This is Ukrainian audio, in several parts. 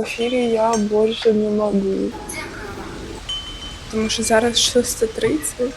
в ефірі я більше не можу. Тому що зараз 6.30.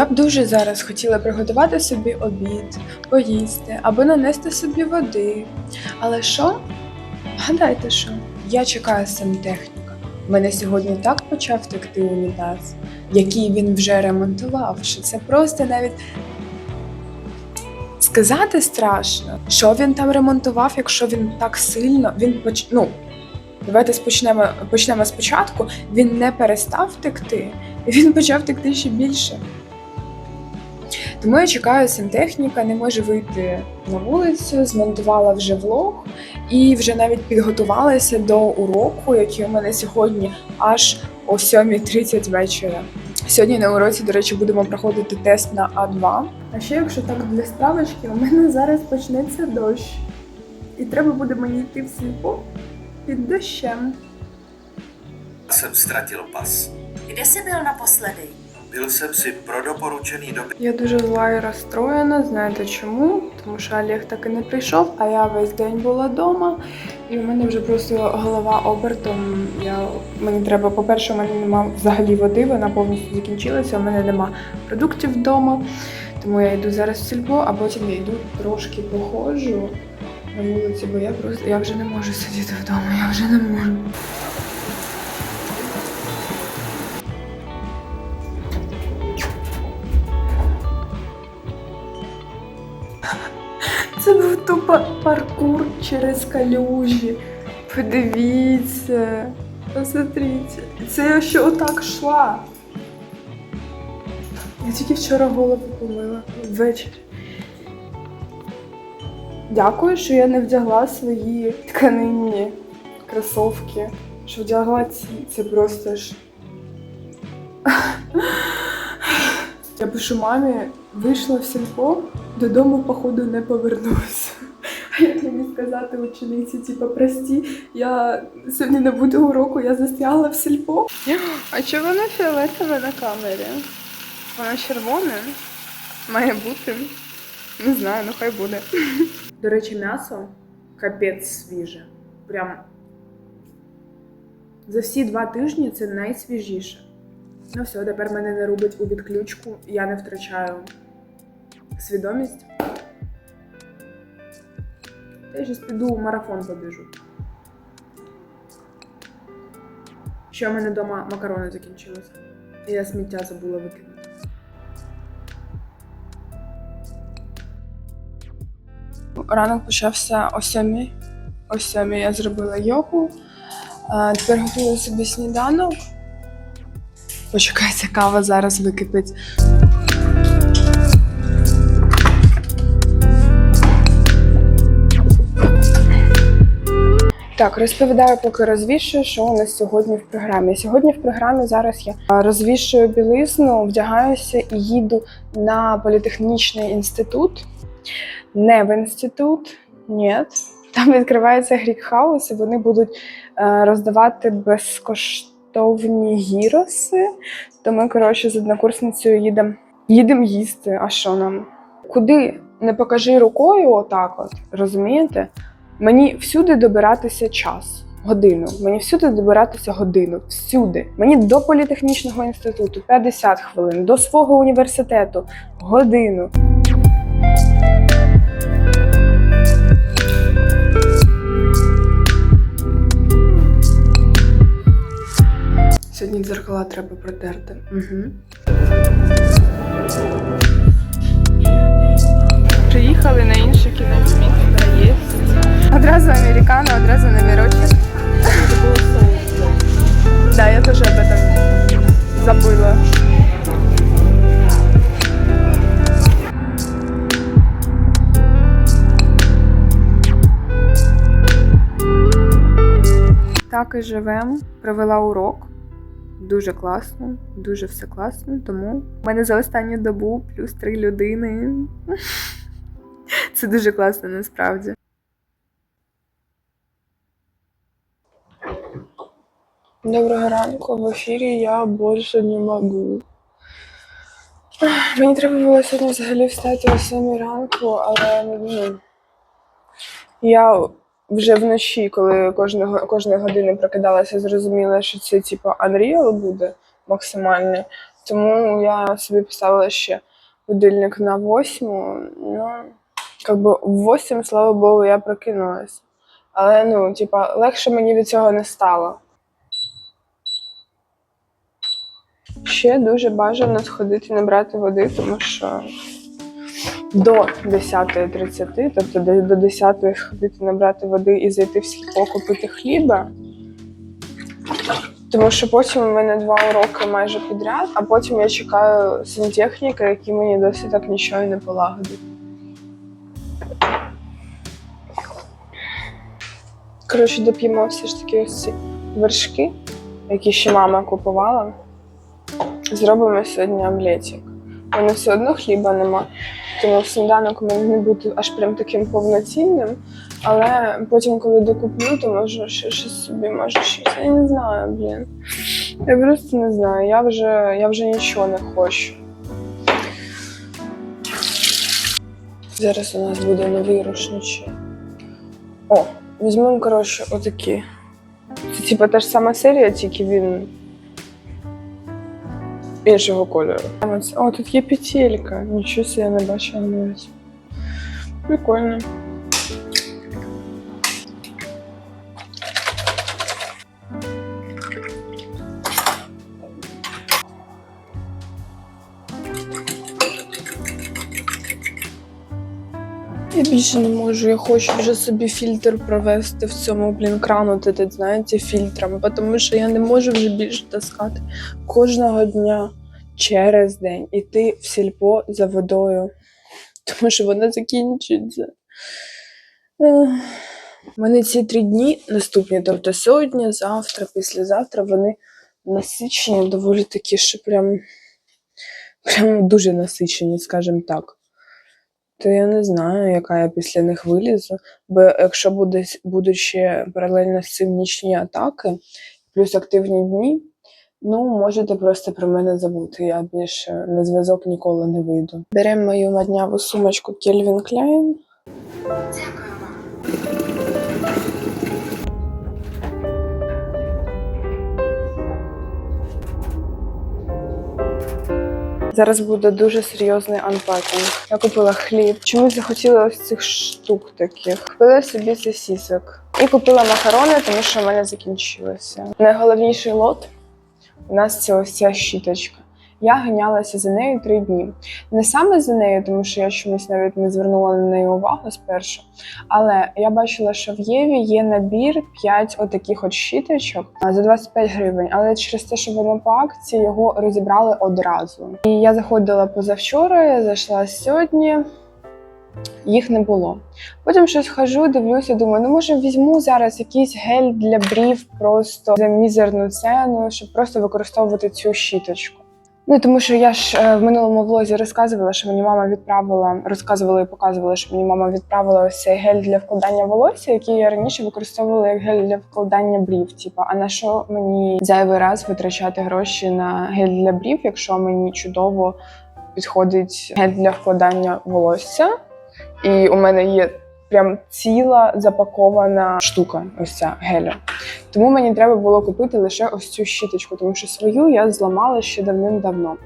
Я б дуже зараз хотіла приготувати собі обід, поїсти або нанести собі води. Але що? Гадайте що? Я чекаю сантехніка. Мене сьогодні так почав текти унітаз, який він вже ремонтував, що це просто навіть сказати страшно, що він там ремонтував, якщо він так сильно. Він поч... ну, Давайте спочнемо, почнемо спочатку. Він не перестав текти, він почав текти ще більше. Тому я чекаю сантехніка, не може вийти на вулицю, змонтувала вже влог і вже навіть підготувалася до уроку, який у мене сьогодні аж о 7.30 вечора. Сьогодні на уроці, до речі, будемо проходити тест на А2. А ще, якщо так для справочки, у мене зараз почнеться дощ. І треба буде мені йти в сільпо під дощем. jsem ztratil pas. Kde jsi byl naposledy? Byl jsem si pro doporučený Я дуже зла і розстроєна. Знаєте чому? Тому що Олег так і не прийшов, а я весь день була вдома, і у мене вже просто голова обертом. Я мені треба, по-перше, у мене немає взагалі води, вона повністю закінчилася. У мене нема продуктів вдома. Тому я йду зараз в сільпо, а потім я йду трошки походжу на вулиці, бо я просто я вже не можу сидіти вдома, я вже не можу. Паркур через калюжі. Подивіться, посмотрите. Це я ще отак йшла. Я тільки вчора голову помила ввечері. Дякую, що я не вдягла свої тканинні кросовки. Що вдягла ці. Це просто ж. Я пишу мамі, вийшла в сільпо, додому, походу, не повернуся. А сказати учениці, типу, прості, я сьогодні не буду уроку, я застрягла в сільпо. А чого воно фіолетове на камері? Воно червоне? Має бути. Не знаю, ну хай буде. До речі, м'ясо капець свіже. Прям за всі два тижні це найсвіжіше. Ну все, тепер мене не рубить у відключку, я не втрачаю свідомість. Я зараз піду в марафон побіжу. Ще у мене вдома макарони закінчилися. І я сміття забула викинути. Ранок почався о сьомій. О сьомій я зробила йогу. Тепер готую собі сніданок. Почекайте, кава зараз википить. Так, розповідаю, поки розвішую, що у нас сьогодні в програмі. Сьогодні в програмі зараз я розвішую білизну, вдягаюся і їду на політехнічний інститут. Не в інститут, ні. Там відкривається грік-хаус, і вони будуть е, роздавати безкоштовні гіроси. То ми, коротше, з однокурсницею їдемо їдемо їсти. А що нам? Куди не покажи рукою, отак от, розумієте? Мені всюди добиратися час, годину. Мені всюди добиратися годину. Всюди. Мені до політехнічного інституту 50 хвилин, до свого університету годину. Сьогодні дзеркала треба протерти. Угу. І живемо. Провела урок. Дуже класно, дуже все класно. Тому в мене за останню добу плюс три людини. Це дуже класно насправді. Доброго ранку, в ефірі я більше не можу. Мені треба було сьогодні взагалі встати о 7 ранку, але ну, я вже вночі, коли кожного, кожної години прокидалася, зрозуміла, що це типу Unreal буде максимальний. Тому я собі поставила ще будильник на 8. Ну, как би в 8, слава Богу, я прокинулась. Але ну, типа, легше мені від цього не стало. Ще дуже бажано сходити набрати води, тому що до 10.30, тобто до до 10 сходити набрати води і зайти в сільпо купити хліба. Тому що потім у мене два уроки майже підряд, а потім я чекаю сантехніка, який мені досі так нічого і не полагодить. Коротше, доп'ємо все ж таки ось ці вершки, які ще мама купувала. Зробимо сьогодні омлетик. У мене все одно хліба нема, тому сніданок мене не буде аж прям таким повноцінним. Але потім, коли докуплю, то можу ще щось собі, може щось. Я не знаю, блін. Я просто не знаю. Я вже, я вже нічого не хочу. Зараз у нас буде новий рушничок. О, візьмемо, коротше, отакі. Це типа та ж сама серія, тільки він іншого кольору. О, тут є петелька. Нічого себе я не бачила навіть. Прикольно. Більше не можу, я хочу вже собі фільтр провести в цьому, блін, крану, ти знаєте, фільтрами, тому що я не можу вже більше таскати кожного дня через день іти в сільпо за водою, тому що вона закінчиться. У мене ці три дні наступні, тобто сьогодні, завтра, післязавтра, вони насичені, доволі такі, що прям, прям дуже насичені, скажімо так. То я не знаю, яка я після них вилізу. Бо якщо буде, будуть ще паралельно з цим нічні атаки, плюс активні дні, ну можете просто про мене забути. Я більше на зв'язок ніколи не вийду. Беремо мою мадняву сумочку Calvin Klein. Дякуємо. Зараз буде дуже серйозний анпакінг. Я купила хліб. Чомусь захотіла ось цих штук таких. Купила собі сосісок. І купила макарони, тому що в мене закінчилося. Найголовніший лот у нас це ось ця щіточка. Я ганялася за нею три дні. Не саме за нею, тому що я чомусь навіть не звернула на неї увагу спершу. Але я бачила, що в Єві є набір 5 отаких от щіточок за 25 гривень. Але через те, що воно по акції, його розібрали одразу. І я заходила позавчора, я зайшла сьогодні. Їх не було. Потім щось хожу, дивлюся, думаю, ну може візьму зараз якийсь гель для брів просто за мізерну ціну, щоб просто використовувати цю щіточку. Ну тому що я ж е, в минулому влозі розказувала, що мені мама відправила, розказувала і показувала, що мені мама відправила ось цей гель для вкладання волосся, який я раніше використовувала як гель для вкладання брів. Типа, а на що мені зайвий раз витрачати гроші на гель для брів, якщо мені чудово підходить гель для вкладання волосся, і у мене є прям ціла запакована штука, ось ця геля. Тому мені треба було купити лише ось цю щіточку, тому що свою я зламала ще давним-давно.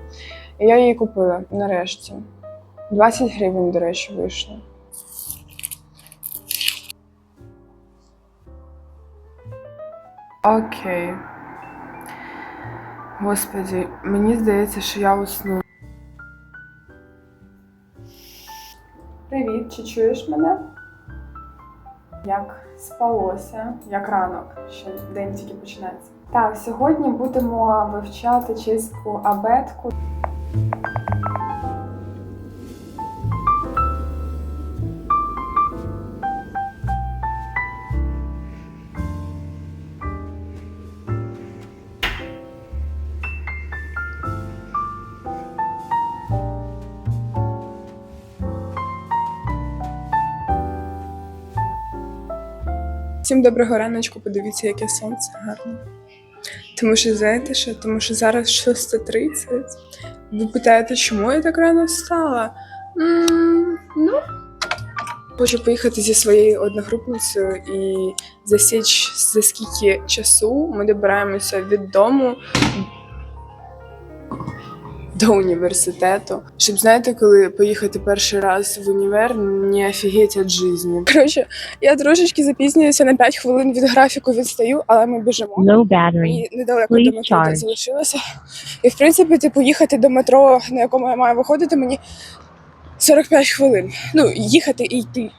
І я її купила нарешті. 20 гривень, до речі, вийшло. Окей. Господі, мені здається, що я усну. Привіт, чи чуєш мене? Як спалося, як ранок, що день тільки починається. Так, сьогодні будемо вивчати чистку абетку. Всім доброго раночку, подивіться, яке сонце гарне. Тому що знаєте що? Тому що зараз 6.30. Ви питаєте, чому я так рано встала? м ну, хочу поїхати зі своєю одногрупницею і засіч за скільки часу ми добираємося від дому до університету. Щоб знаєте, коли поїхати перший раз в універ, не офігеть від житті. Коротше, я трошечки запізнююся на 5 хвилин від графіку відстаю, але ми біжимо. Low battery. Мені недалеко Please до метро charge. так залишилося. І в принципі, типу, їхати до метро, на якому я маю виходити, мені 45 хвилин. Ну, їхати і йти.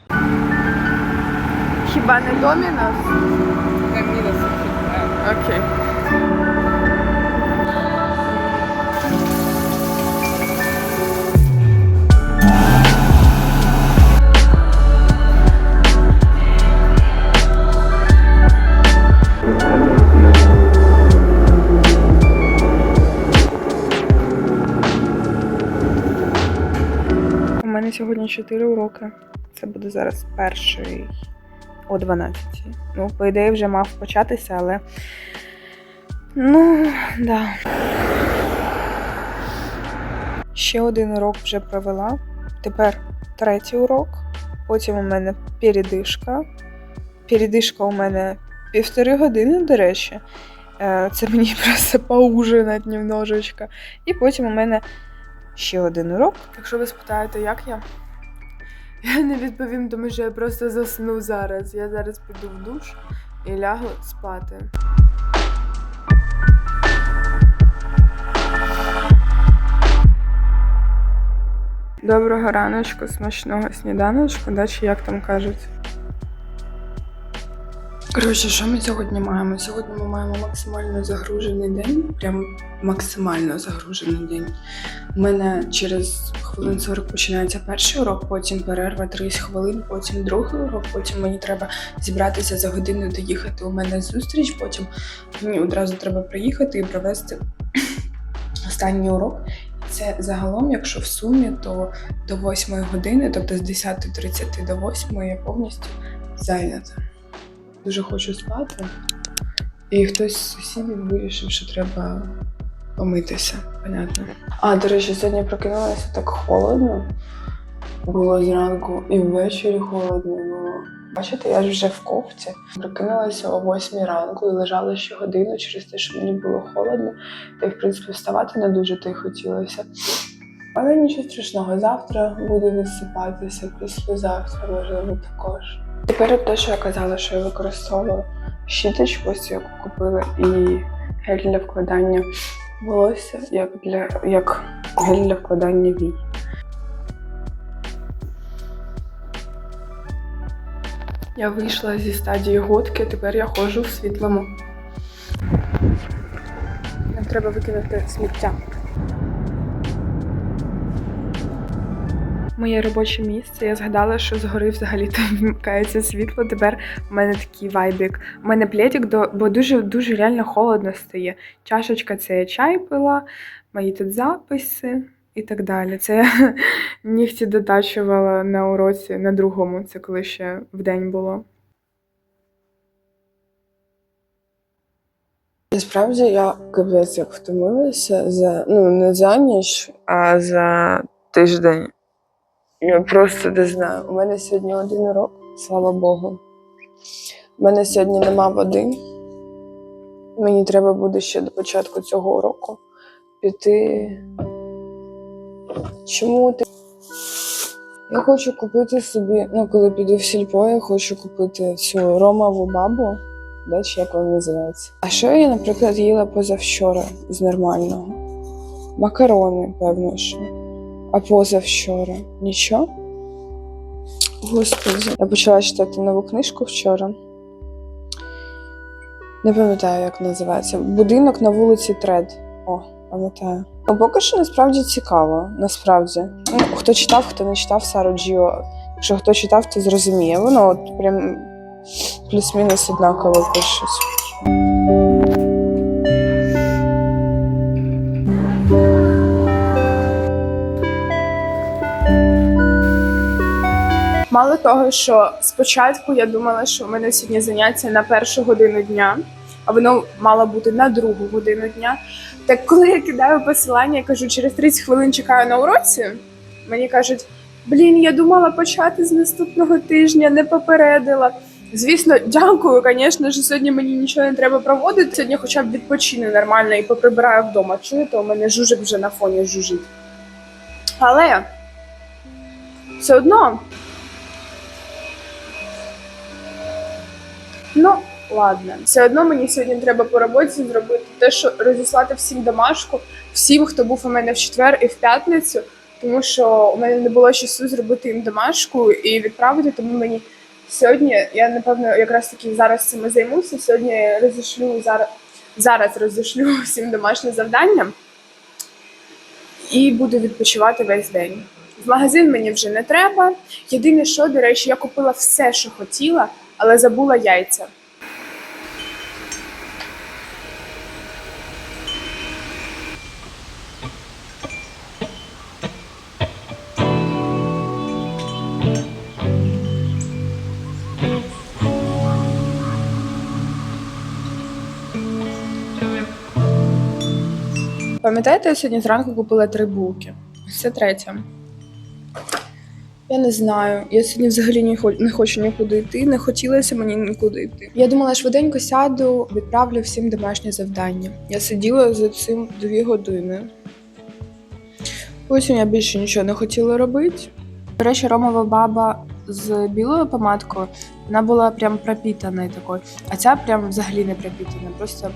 Хіба не домінос? Окей. Сьогодні 4 уроки. Це буде зараз перший о 12. Ну, по ідеї, вже мав початися, але. Ну, да. Ще один урок вже провела. Тепер третій урок. Потім у мене передишка. Передишка у мене півтори години, до речі. Е, Це мені просто поужинати немножечко. І потім у мене ще один урок. Якщо ви спитаєте, як я? Я не відповім, тому що я просто засну зараз. Я зараз піду в душ і лягу спати. Доброго раночку, смачного сніданочку, да, чи як там кажуть. Коротше, що ми сьогодні маємо? Сьогодні ми маємо максимально загружений день, прям максимально загружений день. У мене через хвилин 40 починається перший урок, потім перерва 30 хвилин, потім другий урок, потім мені треба зібратися за годину доїхати. У мене зустріч, потім мені одразу треба приїхати і провести останній урок. Це загалом, якщо в сумі, то до 8 години, тобто з 10.30 до 8 я повністю зайнята. Дуже хочу спати. І хтось з сусідів вирішив, що треба помитися. Понятно. А, до речі, сьогодні прокинулася так холодно. Було зранку і ввечері холодно було. Бачите, я ж вже в кофті. Прокинулася о 8 ранку і лежала ще годину через те, що мені було холодно. Та й, в принципі, вставати не дуже то й хотілося. Але нічого страшного, завтра буду відсипатися, післязавтра, можливо, також. Тепер те, що я казала, що я використовую щіточку, яку купила, і гель для вкладання волосся, як для як гель для вкладання вій. Я вийшла зі стадії готки, тепер я ходжу в світлому. Нам треба викинути сміття. Моє робоче місце. Я згадала, що згори взагалі там вмикається світло. Тепер у мене такий вайбік. У мене плєтик, до... бо дуже дуже реально холодно стає. Чашечка це я чай пила, мої тут записи і так далі. Це я нігті дотачувала на уроці на другому, це коли ще в день було. Насправді я капець як втомилася за ну не за ніч, а за тиждень. Я просто не знаю. У мене сьогодні один урок, слава Богу. У мене сьогодні нема води. Мені треба буде ще до початку цього уроку піти. Чому ти? Я хочу купити собі, ну коли піду в сільпо, я хочу купити цю ромову бабу. да, чи як воно називається. А що я, наприклад, їла позавчора з нормального? Макарони, певно, що. А позавчора нічого? Господи, я почала читати нову книжку вчора. Не пам'ятаю, як називається. Будинок на вулиці Тред. О, пам'ятаю. Ну, поки що насправді цікаво. Насправді. Ну, хто читав, хто не читав Сару Джіо. Якщо хто читав, то зрозуміє. Воно от прям плюс-мінус однаково пишуть. Мало того, що спочатку я думала, що у мене сьогодні заняття на першу годину дня, а воно мало бути на другу годину дня. Так коли я кидаю посилання, я кажу, через 30 хвилин чекаю на уроці, мені кажуть: блін, я думала почати з наступного тижня, не попередила. Звісно, дякую, звісно, що сьогодні мені нічого не треба проводити. Сьогодні хоча б відпочину нормально і поприбираю вдома. Чуєте, у мене жужик вже на фоні жужить. Але все одно Ну, ладно. Все одно мені сьогодні треба по роботі зробити те, що розіслати всім домашку, всім, хто був у мене в четвер і в п'ятницю, тому що у мене не було часу зробити їм домашку і відправити, тому мені сьогодні, я напевно якраз таки зараз цим займуся. Сьогодні розішлю зараз, зараз розішлю всім домашнє завдання і буду відпочивати весь день. В магазин мені вже не треба. Єдине, що, до речі, я купила все, що хотіла, але забула яйця. Пам'ятаєте, я сьогодні зранку купила три булки. Це третя. Я не знаю. Я сьогодні взагалі не, хо- не хочу нікуди йти. Не хотілося мені нікуди йти. Я думала, швиденько сяду, відправлю всім домашнє завдання. Я сиділа за цим дві години. Потім я більше нічого не хотіла робити. До речі, ромова баба з білою помадкою, вона була прям пропітана такою. А ця прям взагалі не пропітана, просто,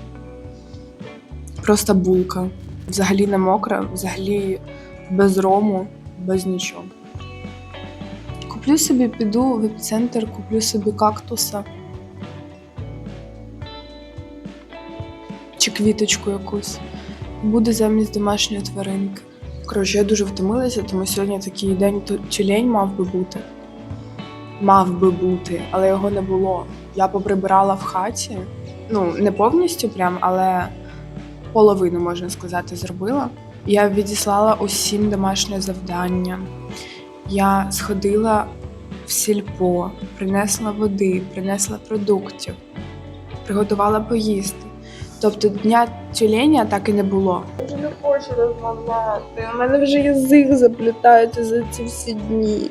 просто булка. Взагалі не мокра, взагалі без рому, без нічого. Куплю собі, піду в епіцентр, куплю собі кактуса. Чи квіточку якусь. Буде замість домашньої тваринки. Коротше, я дуже втомилася, тому сьогодні такий день тюлень мав би бути. Мав би бути, але його не було. Я поприбирала в хаті. Ну, не повністю прям, але половину, можна сказати, зробила. Я відіслала усім домашнє завдання. Я сходила в сільпо, принесла води, принесла продуктів, приготувала поїсти. Тобто дня тюленя так і не було. Я вже не хочу розмовляти. У мене вже язик заплітається за ці всі дні.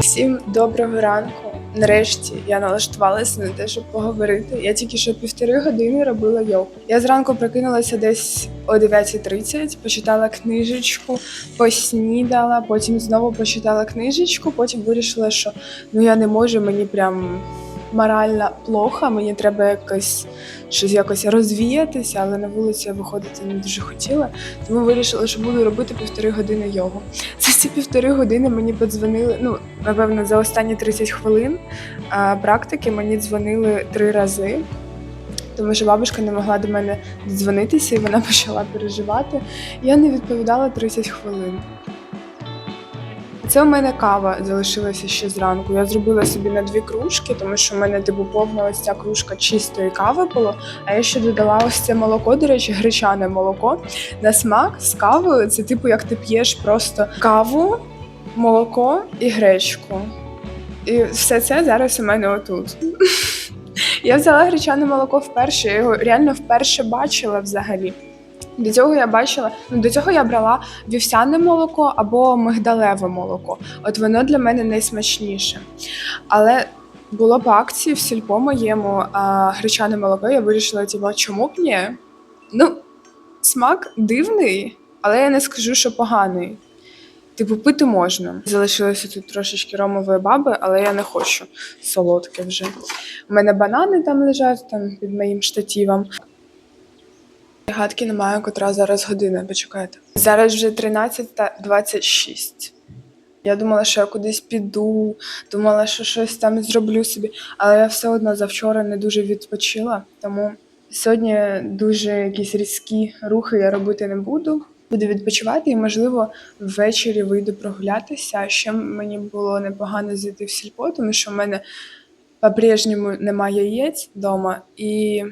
Всім доброго ранку. Нарешті я налаштувалася на те, щоб поговорити. Я тільки що півтори години робила йогу. Я зранку прокинулася десь о 9.30, почитала книжечку, поснідала, потім знову почитала книжечку, потім вирішила, що ну я не можу, мені прям морально плохо, мені треба якось щось якось розвіятися, але на вулицю я виходити не дуже хотіла. Тому вирішила, що буду робити півтори години йогу. За ці півтори години мені подзвонили. Ну, напевно, за останні 30 хвилин практики мені дзвонили три рази. Тому що бабушка не могла до мене дзвонитися, і вона почала переживати. Я не відповідала 30 хвилин. Це у мене кава залишилася ще зранку. Я зробила собі на дві кружки, тому що в мене типу повна ось ця кружка чистої кави було. А я ще додала ось це молоко, до речі, гречане молоко. На смак з кавою це типу як ти п'єш просто каву, молоко і гречку. І все це зараз у мене отут. Я взяла гречане молоко вперше, я його реально вперше бачила взагалі. До цього я бачила, ну до цього я брала вівсяне молоко або мигдалеве молоко. От воно для мене найсмачніше. Але було по акції в сільпо моєму а, гречане молоко. Я вирішила, типу, чому б ні? Ну, смак дивний, але я не скажу, що поганий. Типу, пити можна. Залишилося тут трошечки ромової баби, але я не хочу солодке вже. У мене банани там лежать там під моїм штативом. Гадки немає, котра зараз година, почекайте. Зараз вже 13.26. Я думала, що я кудись піду, думала, що щось там зроблю собі, але я все одно завчора не дуже відпочила, тому сьогодні дуже якісь різкі рухи я робити не буду. Буду відпочивати і, можливо, ввечері вийду прогулятися. Ще мені було непогано зайти в сільпо, тому що в мене по-прежньому немає яєць вдома. І,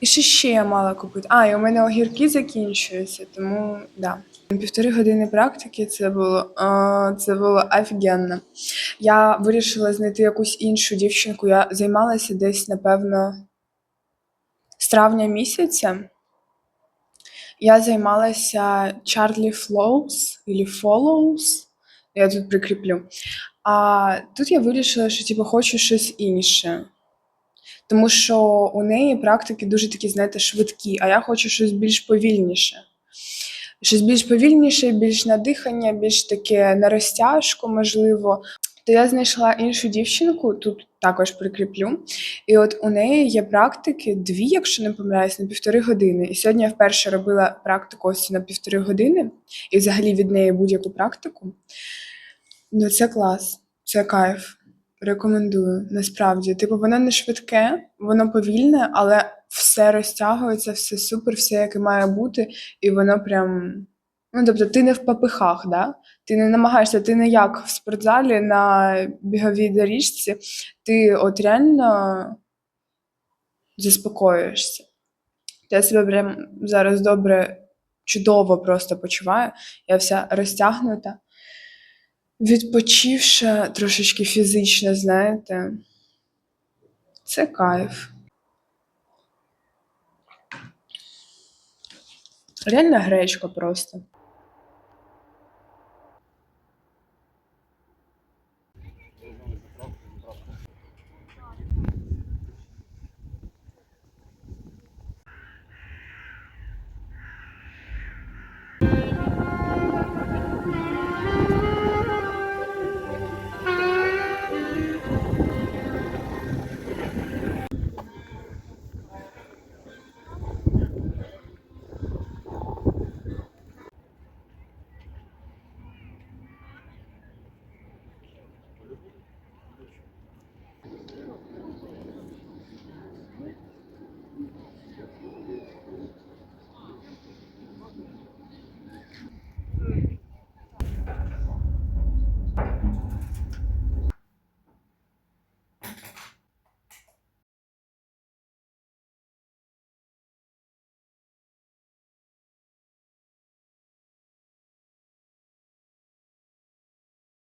і що ще я мала купити? А, і у мене огірки закінчуються, тому да. Півтори години практики це було, а, це було офігенно. Я вирішила знайти якусь іншу дівчинку. Я займалася десь, напевно, з травня місяця. Я займалася Чарлі Флоус або Follows. Я тут прикріплю. А тут я вирішила, що типу, хочу щось інше. Тому що у неї практики дуже такі, знаєте, швидкі, а я хочу щось більш повільніше. Щось більш повільніше, більш на дихання, більш таке на розтяжку, можливо. То я знайшла іншу дівчинку, тут також прикріплю. І от у неї є практики дві, якщо не помиляюсь, на півтори години. І сьогодні я вперше робила практику ось на півтори години, і взагалі від неї будь-яку практику. Ну, це клас, це кайф. Рекомендую, насправді. Типу, воно не швидке, воно повільне, але все розтягується, все супер, все яке має бути, і воно прям. Ну, тобто, ти не в попихах, да? ти не намагаєшся, ти не як в спортзалі на біговій доріжці, ти от реально заспокоюєшся. Я себе прям зараз добре, чудово просто почуваю. Я вся розтягнута, відпочивша трошечки фізично, знаєте. Це кайф. Реально гречка просто.